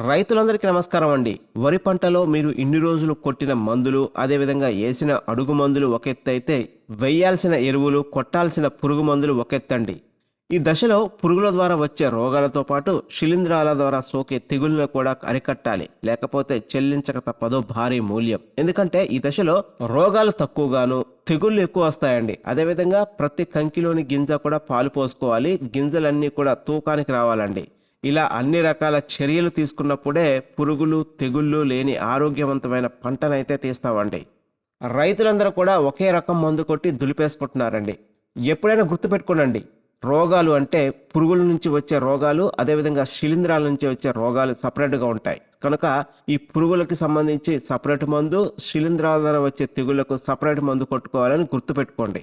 రైతులందరికీ నమస్కారం అండి. వరి పంటలో మీరు ఇన్ని రోజులు కొట్టిన మందులు అదేవిధంగా వేసిన అడుగు మందులు ఒక ఎత్తు అయితే వేయాల్సిన ఎరువులు కొట్టాల్సిన పురుగు మందులు ఒక ఎత్తండి ఈ దశలో పురుగుల ద్వారా వచ్చే రోగాలతో పాటు శిలీంధ్రాల ద్వారా సోకే తెగుళ్ళను కూడా అరికట్టాలి. లేకపోతే చెల్లించక తప్పదో భారీ మూల్యం. ఎందుకంటే ఈ దశలో రోగాలు తక్కువగాను తెగుళ్ళు ఎక్కువ వస్తాయండి. అదేవిధంగా ప్రతి కంకిలోని గింజ కూడా పాలు పోసుకోవాలి. గింజలన్నీ కూడా తూకానికి రావాలండి. ఇలా అన్ని రకాల చర్యలు తీసుకున్నప్పుడే పురుగులు తెగుళ్ళు లేని ఆరోగ్యవంతమైన పంటనైతే తీస్తామండి. రైతులందరూ కూడా ఒకే రకం మందు కొట్టి దులిపేసుకుంటున్నారండి. ఎప్పుడైనా గుర్తుపెట్టుకోనండి రోగాలు అంటే పురుగుల నుంచి వచ్చే రోగాలు అదేవిధంగా శిలీంధ్రాల నుంచి వచ్చే రోగాలు సపరేట్గా ఉంటాయి. కనుక ఈ పురుగులకి సంబంధించి సపరేట్ మందు శిలీంధ్రాల ద్వారా వచ్చే తెగుళ్ళకు సపరేట్ మందు కొట్టుకోవాలని గుర్తుపెట్టుకోండి.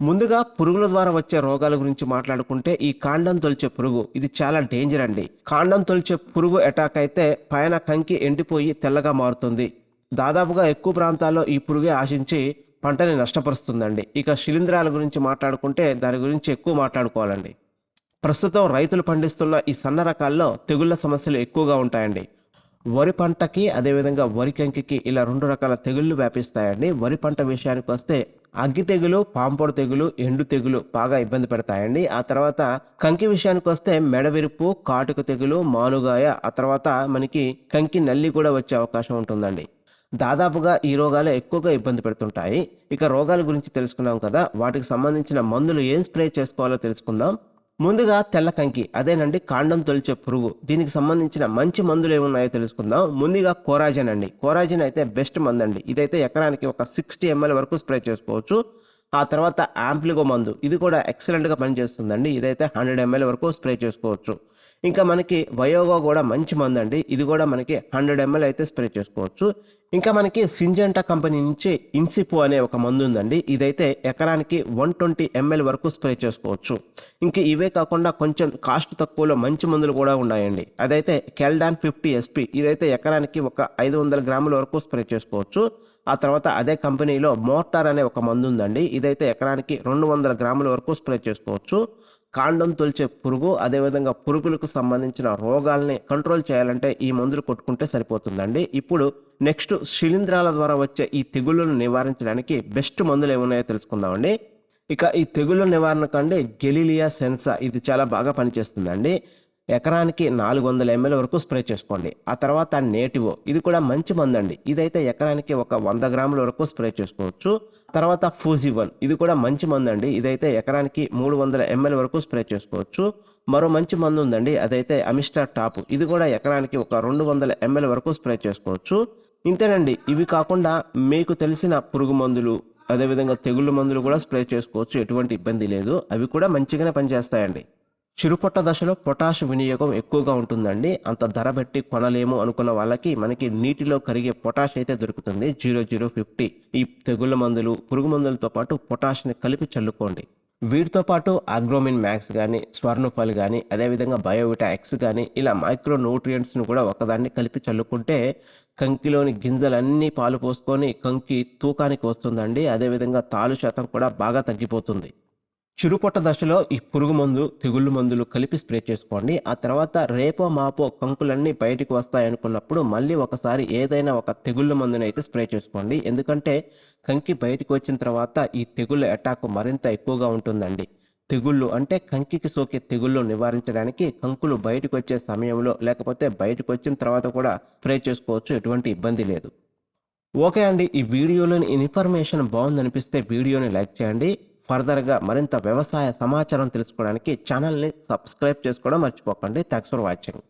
ముందుగా పురుగుల ద్వారా వచ్చే రోగాల గురించి మాట్లాడుకుంటే ఈ కాండం తొలిచే పురుగు. ఇది చాలా డేంజర్ అండి. కాండం తొలిచే పురుగు అటాక్ అయితే పైన కంకి ఎండిపోయి తెల్లగా మారుతుంది. దాదాపుగా ఎక్కువ ప్రాంతాల్లో ఈ పురుగే ఆశించి పంటని నష్టపరుస్తుందండి. ఇక శిలీంధ్రాల గురించి మాట్లాడుకుంటే దాని గురించి ఎక్కువ మాట్లాడుకోవాలండి. ప్రస్తుతం రైతులు పండిస్తున్న ఈ సన్న రకాల్లో తెగుళ్ళ సమస్యలు ఎక్కువగా ఉంటాయండి. వరి పంటకి అదేవిధంగా వరి కంకికి ఇలా రెండు రకాల తెగుళ్ళు వ్యాపిస్తాయండి. వరి పంట విషయానికి వస్తే అగ్గి తెగులు పాంపొడ తెగులు ఎండు తెగులు బాగా ఇబ్బంది పెడతాయండి. ఆ తర్వాత కంకి విషయానికి వస్తే మెడవిరుపు కాటుక తెగులు మానుగాయ ఆ తర్వాత మనకి కంకి నల్లి కూడా వచ్చే అవకాశం ఉంటుందండి. దాదాపుగా ఈ రోగాలు ఎక్కువగా ఇబ్బంది పెడుతుంటాయి. ఇక రోగాల గురించి తెలుసుకున్నాం కదా వాటికి సంబంధించిన మందులు ఏం స్ప్రే చేసుకోవాలో తెలుసుకుందాం. ముందుగా తెల్ల కంకి అదేనండి కాండం తొలిచే పురుగు. దీనికి సంబంధించిన మంచి మందులు ఏమున్నాయో తెలుసుకుందాం. ముందుగా కోరాజన్ అండి. కోరాజన్ అయితే బెస్ట్ మందు అండి ఇదైతే ఎకరానికి ఒక సిక్స్టీ ఎంఎల్ వరకు స్ప్రే చేసుకోవచ్చు. ఆ తర్వాత యాంప్లిగో మందు. ఇది కూడా ఎక్సలెంట్గా పనిచేస్తుందండి. ఇదైతే హండ్రెడ్ ఎంఎల్ వరకు స్ప్రే చేసుకోవచ్చు. ఇంకా మనకి వయోగా కూడా మంచి మందు అండి ఇది కూడా మనకి హండ్రెడ్ ఎంఎల్ అయితే స్ప్రే చేసుకోవచ్చు. ఇంకా మనకి సింజెంటా కంపెనీ నుంచి ఇన్సిపో అనే ఒక మందు ఉందండి. ఇదైతే ఎకరానికి వన్ ట్వంటీ ఎంఎల్ వరకు స్ప్రే చేసుకోవచ్చు. ఇంకా ఇవే కాకుండా కొంచెం కాస్ట్ తక్కువలో మంచి మందులు కూడా ఉన్నాయండి. అదైతే కెల్డాన్ ఫిఫ్టీ ఎస్పీ. ఇదైతే ఎకరానికి ఒక ఐదు వందల గ్రాముల వరకు స్ప్రే చేసుకోవచ్చు. ఆ తర్వాత అదే కంపెనీలో మోటార్ అనే ఒక మందు ఉందండి. ఇదైతే ఎకరానికి రెండు వందల గ్రాముల వరకు స్ప్రే చేసుకోవచ్చు. కాండం తొలిచే పురుగు అదేవిధంగా పురుగులకు సంబంధించిన రోగాల్ని కంట్రోల్ చేయాలంటే ఈ మందులు కొట్టుకుంటే సరిపోతుందండి. ఇప్పుడు నెక్స్ట్ శిలీంధ్రాల ద్వారా వచ్చే ఈ తెగుళ్ళను నివారించడానికి బెస్ట్ మందులు ఏమున్నాయో తెలుసుకుందామండి. ఇక ఈ తెగుళ్ళ నివారణకండి గెలీలియా సెన్సా ఇది చాలా బాగా పనిచేస్తుందండి. ఎకరానికి నాలుగు వందల ఎంఎల్ వరకు స్ప్రే చేసుకోండి. ఆ తర్వాత నేటివో ఇది కూడా మంచి మందండి. ఇదైతే ఎకరానికి ఒక వంద గ్రాముల వరకు స్ప్రే చేసుకోవచ్చు. తర్వాత ఫూజీ వన్ ఇది కూడా మంచి మందండి. ఇదైతే ఎకరానికి మూడు వందల ఎంఎల్ వరకు స్ప్రే చేసుకోవచ్చు. మరో మంచి మందు ఉందండి అదైతే అమిస్టా టాప్. ఇది కూడా ఎకరానికి ఒక రెండు వందల ఎంఎల్ వరకు స్ప్రే చేసుకోవచ్చు. ఇంతేనండి ఇవి కాకుండా మీకు తెలిసిన పురుగు మందులు అదేవిధంగా తెగుళ్ళ మందులు కూడా స్ప్రే చేసుకోవచ్చు. ఎటువంటి ఇబ్బంది లేదు. అవి కూడా మంచిగానే పనిచేస్తాయండి. చిరుపొట్ట దశలో పొటాష్ వినియోగం ఎక్కువగా ఉంటుందండి. అంత ధర పెట్టి కొనలేము అనుకున్న వాళ్ళకి మనకి నీటిలో కరిగే పొటాష్ అయితే దొరుకుతుంది. Zero zero fifty. ఈ తెగుళ్ళ మందులు పురుగు మందులతో పాటు పొటాష్ని కలిపి చల్లుకోండి. వీటితో పాటు అగ్రోమిన్ మ్యాక్స్ కానీ స్వర్ణఫల్ కానీ అదేవిధంగా బయోవిటాక్స్ కానీ ఇలా మైక్రో న్యూట్రియంట్స్ని కూడా ఒకదాన్ని కలిపి చల్లుకుంటే కంకిలోని గింజలన్నీ పాలు పోసుకొని కంకి తూకానికి వస్తుందండి. అదేవిధంగా తాలు శాతం కూడా బాగా తగ్గిపోతుంది. చురుపొట్ట దశలో ఈ పురుగు మందు తెగుళ్ళు మందులు కలిపి స్ప్రే చేసుకోండి. ఆ తర్వాత రేపో మాపో కంకులన్నీ బయటకు వస్తాయనుకున్నప్పుడు మళ్ళీ ఒకసారి ఏదైనా ఒక తెగుళ్ళ మందుని అయితే స్ప్రే చేసుకోండి. ఎందుకంటే కంకి బయటకు వచ్చిన తర్వాత ఈ తెగుళ్ళ అటాక్ మరింత ఎక్కువగా ఉంటుందండి. తెగుళ్ళు అంటే కంకికి సోకే తెగుళ్ళు నివారించడానికి కంకులు బయటకు వచ్చే సమయంలో లేకపోతే బయటకు వచ్చిన తర్వాత కూడా స్ప్రే చేసుకోవచ్చు. ఎటువంటి ఇబ్బంది లేదు. ఓకే అండి. ఈ వీడియోలోని ఇన్ఫర్మేషన్ బాగుందనిపిస్తే వీడియోని లైక్ చేయండి. ఫర్దర్గా మరింత వ్యవసాయ సమాచారం తెలుసుకోవడానికి ఛానల్ని సబ్స్క్రైబ్ చేసుకోవడం మర్చిపోకండి. Thanks for watching.